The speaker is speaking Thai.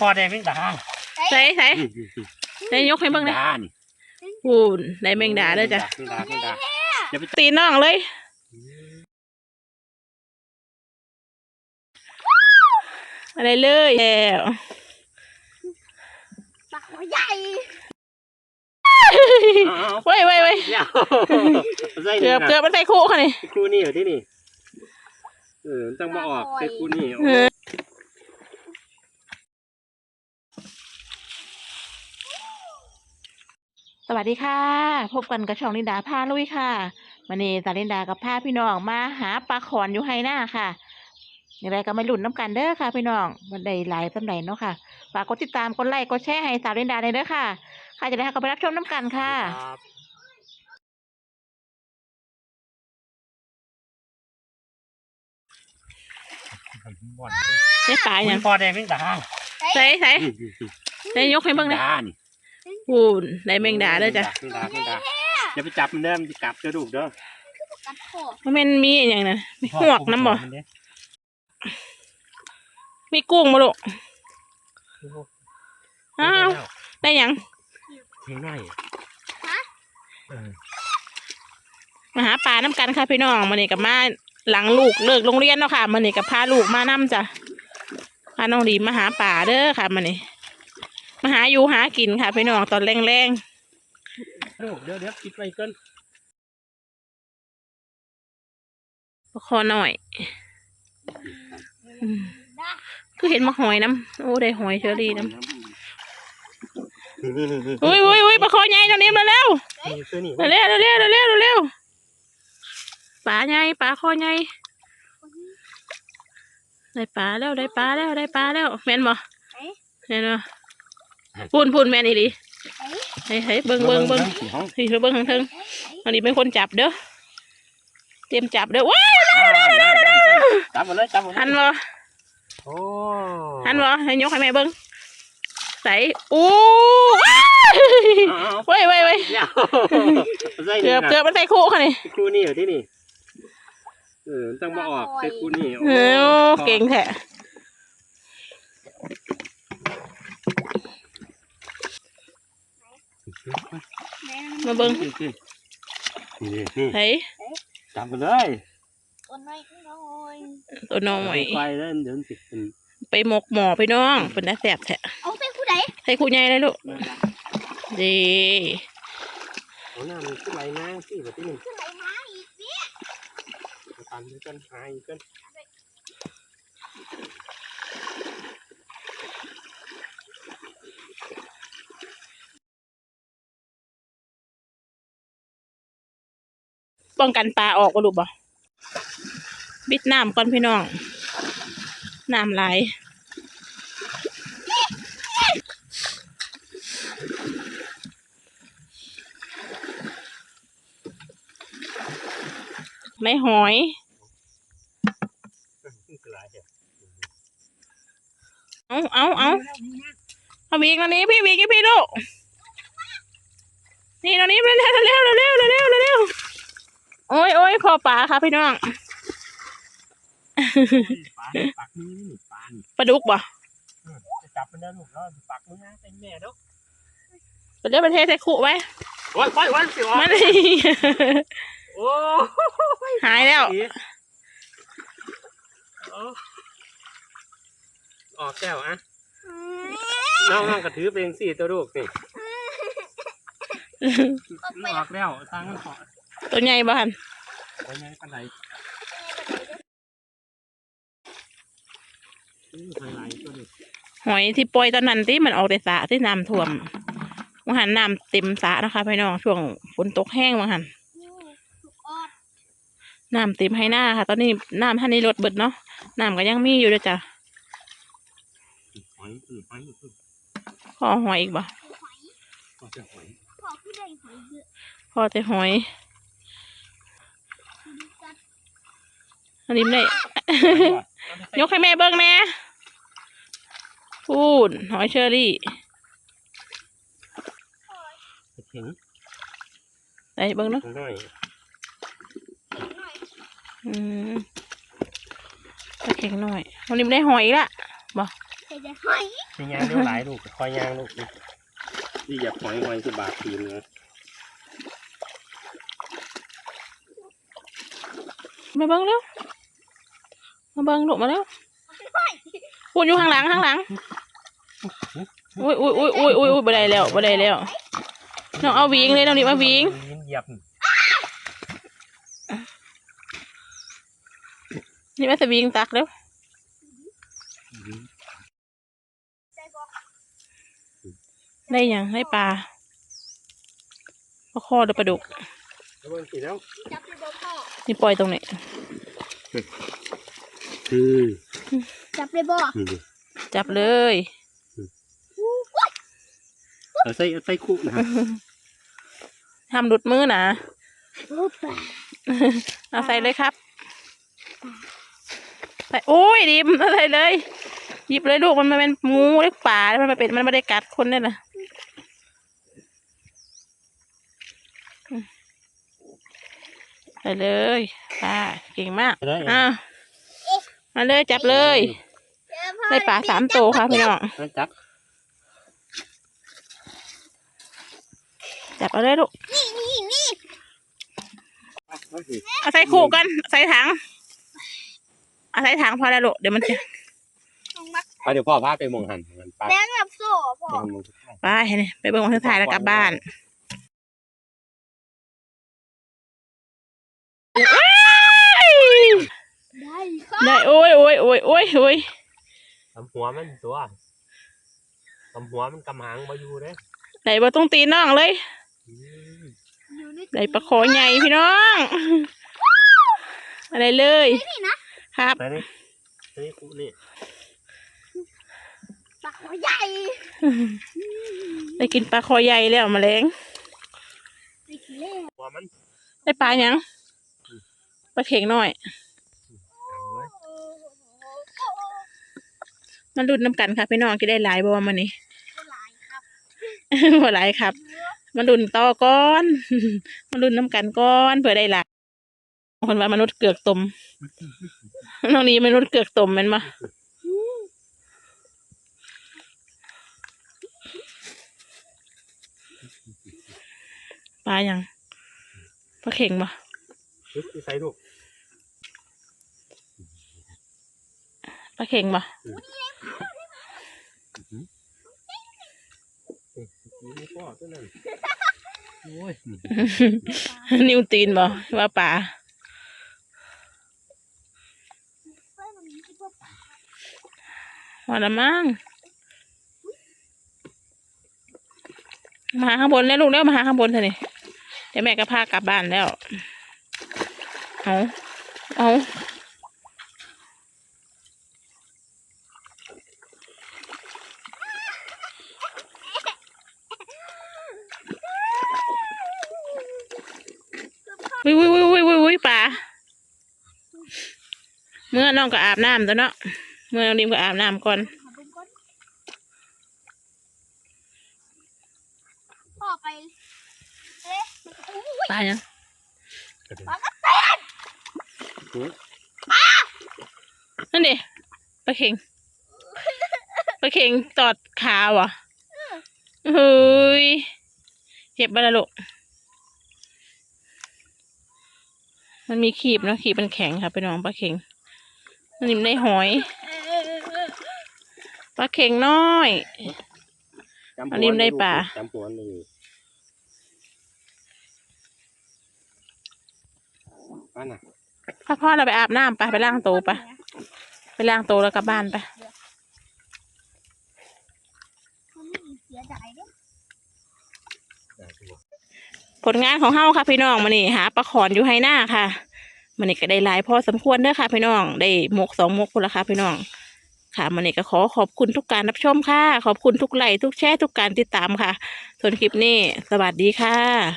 พอได้แมงดาใส่ใส่ใส่ยกให้เบิ่งแมเลยงดานี่ปูนได้แมงดาเด้อจ้ะแมงดาแมงดาอย่าไปตีน้องเลยอะไรเลยแล้วปากหัวใหญ่เว้ยเว้ยเว้ยเดี๋ยวใส่เกือบเกือบมันใส่คู่ค่ะนี่ครูนี่เหรอที่นี่เออต้องมาออกใส่ครูนี่ เออ สวัสดีค่ะ พบกันกับช่องลินดาพาลุยค่ะวันนี้สาลินดากับพาพี่น้องมาหาปลาขอนอยู่ไฮหน้าค่ะอย่างไรก็ไม่หลุนน้ำกันเด้อค่ะ พี่น้องวันใดหลายสำไหนเนาะค่ะฝากกดติดตามกดไลค์กดแชร์ให้สาวลินดาเลยเด้อค่ะใครจะได้ก็ไปรับชมน้ำกันค่ะครับได้ปลาอย่างพอได้แมงดาใส่ใส่ใส่ยกให้แมเบิ่งงเลย ดานี่ปูนได้แมงดาเด้อจ้ะแมงดาแมงดาอย่าไปจับมันเด้อมันจะกัดกระดูกเด้อกัดคอมันเป็นมีอหย่างนั้นมีหวกน้ำบ่มีกุ้งมาลูกอ้าวได้หยังเท่หน่อยเออมาหาปลาน้ำกันค่ะพี่น้องมันนี่กับมาหลังลูกเลิกโรงเรียนเนาะค่ะมันนี่กับพาลูกมานํจ้ะพาน้องดีมาหาป่าเด้อค่ะมันนี่ มาหาอยู่หากินค่ะพี่น้องตอนแรงกระดูกเดี๋ยวเดี๋ยวคิดไว้ก่อนๆคอหน่อยอืมคือเห็นมาหอยน้ำโอ้ได้หอยเชอรี่น้ำอุ้ยอุ้ยอุ้ยปลาคอใหญ่ตอนนี้มาแล้วนี่คือนี่เร็วเร็วเร็วเร็วเร็วเร็วปลาใหญ่ปลาคอใหญ่ได้ปลาแล้วได้ปลาแล้วได้ปลาแล้วแม่นบ่แม่นบ่ พูนพูนแม่นอีหลีเฮ้ยเฮ้ยเบิ่งเบิ่งเบิ่งห้องเฮ้ยเบิ่งทางเทิงอันนี้เป็นคนจับเด้อเตรียมจับเด้อว้ายจับมาเลยจับมาเลยหันบ่โอ้หันบ่ให้ยกให้แม่เบิ่งใส่อู้ว้ายเอาเอาเว้ยเว้ยเว้ยเดี๋ยวใส่เกืนี่อบนะเกือบมันใส่คู่ค่ะนี่ครูนี่เหรอที่นี่เออต้องมาออกใส่ครูนี่เออเก่งแท้ ม่มาเบิ่งนี่นี่นี่นี่เฮ้ยจับมาเลยตัวน้อยตัวน้อยตัวน้อยไปแล้วเดี๋ยวมันติดเป็นไปหมกหมอพี่น้องเป็นน่าแสบแท้เอาไปผู้ใดให้ครูใหญ่เลยลูกดีเอาหน้ามันขึ้นไหลนางสิแบบที่หนึ่งผู้ใดมาอีกเนี่ยตันด้วยกันหายกัน ป้องกันปลาออกก็รู้บ่บิดน้ำก่อนพี่น้อง น้ำไหลไม่หอยเอาเอาเอาเอวิ่งตอนนี้พี่บีกพี่ลูกนี่ตอนนี้เร็วเร็วเร็วเร็ว พอปลาค่ะพี่น้องปลาปักมือนี่ปลาปลาดุกบ่จะจับมันได้ลูกแล้วปักมือนะเป็นแม่ลูกไปเรียกประเทศไทยขู่ไว้โอ้ยโอ้ยโอ้ยสิวะมาเลยโอ้หายแล้วออกแก้วอะน้องน้องกระถือเป็นสี่ตัวลูกนี่ออกแล้วตั้งมันขอตัวใหญ่บ้าน ไปไงปันไดทางไหนตัวนี้หอยที่ปล่อยตอนนั้นที่มันออกแต่สระที่น้ำท่วมวังหันน้ำเต็มสระนะคะพี่น้องช่วงฝนตกแห้งวังหันถูกออดน้ำเต็มให้หน้าค่ะ ตอนนี้น้ำท่านนี้ลดเบิดเนาะน้ำก็ยังมีอยู่ด้วยจ้ะหอยอือหอยอือขอหอยอีกบ่หอยก็จะหอยขอผู้ใดหอยเยอะพอแต่หอย ดูกัด อันนี้ไม่ได้ยกให้แม่เบิ้งแน่พูดหอยเชอรี่ถึงไหนเบิ้งเนาะหน่อยหน่อยอืมตะเข็งหน่อยวันนี้ไม่ได้หอยอีกละเห็นจะหอยมียางเลี้ยวหลายลูกคอยยางลูกนี่อย่าหอยหอยคือบาดทีมนะมาเบิ้งเร็ว มาเบิ้งลูกมาเร็วพูดอยู่ข้างหลังข้างหลังอุ้ยอุ้ยอุ้ยอุ้ยอุ้ยอุ้ยบ่ได้แล้วบ่ได้แล้วน้องเอาวิงเลยน้องดิมาวิงยิ้มเหยียบนี่มาสวิงตักเร็วใจบอกได้หยังได้ปลาปลาคอหรือปลาดุกแล้วมันสีแล้วจับไปบอกพ่อนี่ปล่อยตรงนี้ คือจับไปบอกนี่ดิจับเลยเอาใส่เอาใส่คุกนะครับห้ามหลุดมือนะโอ้ป่าเอาใส่เลยครับใส่โอ้ยดิมเอาใส่เลย หยิบเลยลูกมันมาเป็นงูเล็กป่าแล้วมันมาเป็นมันไม่ได้กัดคนเนี่ยนะอืมใส่เลยป่าเก่งมากได้อะ มาเลยจับเลยเจอพ่อได้ปลาสามตัวค่ะพี่น้องเอาจับจับเอาเลยลูกนี่นี่นี่เอาสิเอาใส่ขู่กันใส่ถังเอาใส่ถังพอแล้วลูกเดี๋ยวมันจะลงมาไปเดี๋ยวพ่อพาไปมองหันมันไปแบงกับโซ่พ่อมองมองทุกท่านไปเนี่ยไปเบิ่งวันสุดท้ายแล้วกลับบ้านว้าย ได้ครับ ได้โอ้ยโอ้ยโอ้ยโอ้ยโอ้ยทำหัวมันตัวทำหัวมันกำหางมาอยู่เด้ได้บ่ต้องตีน้องเลยอืมอยู่ในได้ปลาคอใหญ่พี่น้อง อะไรเลยนี่นะครับไปนี่ไปนี่คุนี่ปลาหัวใหญ่ได้กินปลาคอใหญ่แล้วแมลงไปกินเล่นหัวมันได้ปลาหยังปลาเข่งหน่อย มันรุดน้ำกันค่ะพี่น้องกินได้หลายบ่มันนี่ก็หลายครับบ่หลายครับมันรุนต่อก้อนมันรุนน้ำกันก้อนเผื่อได้หลายคนว่ามนุษย์เกือกตมน้องนี้มนุษย์เกือกตมแมันมาปลายังปลาเข่งบ่ลึกที่ใส่ลูกปลาเข่งบ่ นี่พ่อตัวนั้นโอ้ยนิวตีนบ่ว่าปลาเพื่อนมันคิดว่าปลาว่าละมั้งมาหาข้างบนแล้วลูกแล้วมาหาข้างบนเถอะนี่เดี๋ยวแม่ก็พากลับบ้านแล้ว เอาเอาวิววิววิววิววิววิป่า เมื่อน้องก็อาบน้ำตัวเนาะเมื่อน้องดิมก็อาบน้ำก่อนหาเป็นก้อนพ่อไปเอ๊ะมันอู้ปลายังปลากระเตนนั่นดิปลาเข่งปลาเข่งตอดขาวอะเฮ้ยเจ็บบ้าละลูก มันมีขีบเนอะขีบมันแข็งค่ะไปน้องปลาเข่งมันนิ่มได้หอยปลาเข่งน้อยจำอันนี้มันได้ปลาจำหัวมันอยู่ป้าน่ะพ่อพ่อเราไปอาบน้ำไปไปล้างตัวไปไปล้างตัวแล้วกลับบ้านไป มันไม่เสียดายเด้อ ได้ตัว ผลงานของเฮาค่ะพี่น้องมานี่หาปลาขอนอยู่ไฮหน้าค่ะมันนี่ก็ได้หลายพอสมควรเด้อค่ะพี่น้อง ได้หมกสองหมกคนละค่ะพี่น้อง ค่ะมันนี่ก็ขอขอบคุณทุกการรับชมค่ะ ขอบคุณทุกไลค์ทุกแชร์ทุกการติดตามค่ะ ส่วนคลิปนี้ สวัสดีค่ะ